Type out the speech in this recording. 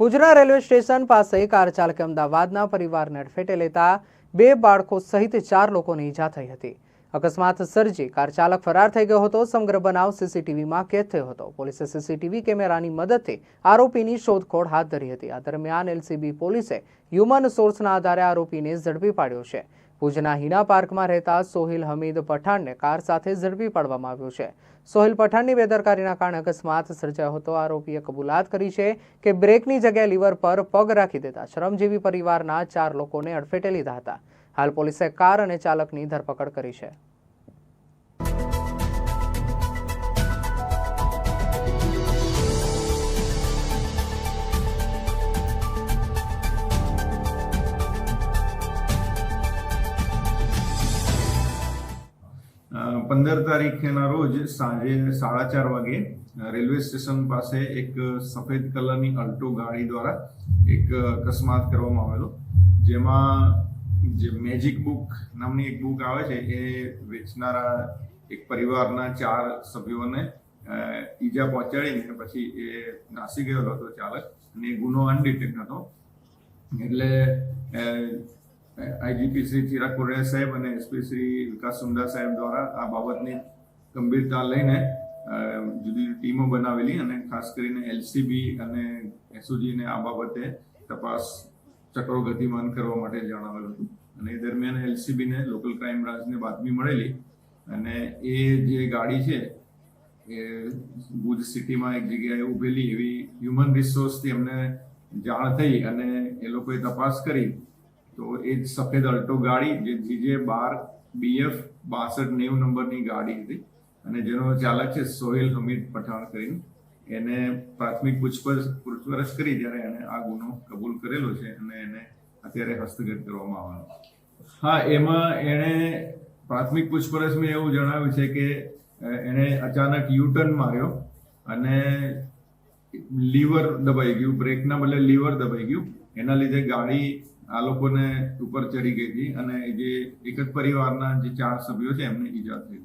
ભુજના railway station પાસે car ચાલકે અમદાવાદના પરિવારને અડફેટે લેતા બે બાળકો સહિત ચાર લોકોને ઈજા થઈ હતી. અકસ્માત સર્જી કાર ચાલક ફરાર થઈ ગયો હતો. સમગ્ર બનાવ સીસીટીવીમાં કેદ થયો હતો. પોલીસે સીસીટીવી કેમેરાની મદદથી આરોપીની શોધખોળ હાથ ધરી હતી. આ દરમિયાન એલસીબી પોલીસે હ્યુમન સોર્સના આધારે આરોપીને ઝડપી પાડ્યો છે. ભુજના હિના પાર્કમાં રહેતા સોહિલ હમીદ પઠાણને કાર સાથે ઝડપી પાડવામાં આવ્યો છે. સોહિલ પઠાણની બેદરકારીના કારણે અકસ્માત સર્જાયો હતો. આરોપીએ કબૂલાત કરી છે કે બ્રેકની જગ્યાએ લીવર પર પગ રાખી દેતા શ્રમજીવી પરિવારના ચાર લોકોને અડફેટે લીધા હતા. હાલ પોલીસે કાર અને ચાલકની ધરપકડ કરી છે. પંદર તારીખના રોજ સાંજે સાડા ચાર વાગે રેલવે સ્ટેશન પાસે એક સફેદ કલરની અલ્ટો ગાડી દ્વારા એક અકસ્માત કરવામાં આવેલો. જેમાં જે મેજિક બુક નામની એક બુક આવે છે, એ વેચનારા એક પરિવારના ચાર સભ્યોને ઈજા પહોંચાડીને પછી એ નાસી ગયેલો હતો ચાલક અને ગુનો અનડિટેક્ટ હતો. એટલે આઈજીપી શ્રી ચિરાગ કોડિયા સાહેબ અને એસપી શ્રી વિકાસ સુંદા સાહેબ દ્વારા આ બાબતની ગંભીરતા લઈને જુદી જુદી ટીમો બનાવેલી અને ખાસ કરીને એલસીબી અને એસઓજીને આ બાબતે તપાસ ચક્રો ગતિમાન કરવા માટે જણાવેલું હતું. અને એ દરમિયાન એલસીબીને લોકલ ક્રાઇમ બ્રાન્ચને બાતમી મળેલી અને એ જે ગાડી છે, એ ભુજ સિટીમાં એક જગ્યાએ ઉભેલી એવી હ્યુમન રિસોર્સથી એમને જાણ થઈ અને એ લોકોએ તપાસ કરી તો એ જ સફેદ અલ્ટો ગાડી જે જીજે બાર, બીએફ, બાસઠ, નેવું નંબરની ગાડી હતી. અને જેનો ચાલક છે સોહેલ હમીદ પઠાણ કરીને. એને પ્રાથમિક પૂછપરછ પૂછપરછ કરી ત્યારે એને આ ગુનો કબૂલ કરેલો છે અને એને અત્યારે હસ્તગત કરવામાં આવ્યો હા, એમાં એણે પ્રાથમિક પૂછપરછમાં એવું જણાવ્યું છે કે એણે અચાનક યુ ટર્ન માર્યો અને લીવર દબાઈ ગયું, બ્રેકના બદલે લીવર દબાઈ ગયું. એના લીધે ગાડી આ લોકોને ઉપર ચડી ગઈ હતી અને જે એક જ પરિવારના જે ચાર સભ્યો છે એમને ઈજા થઈ.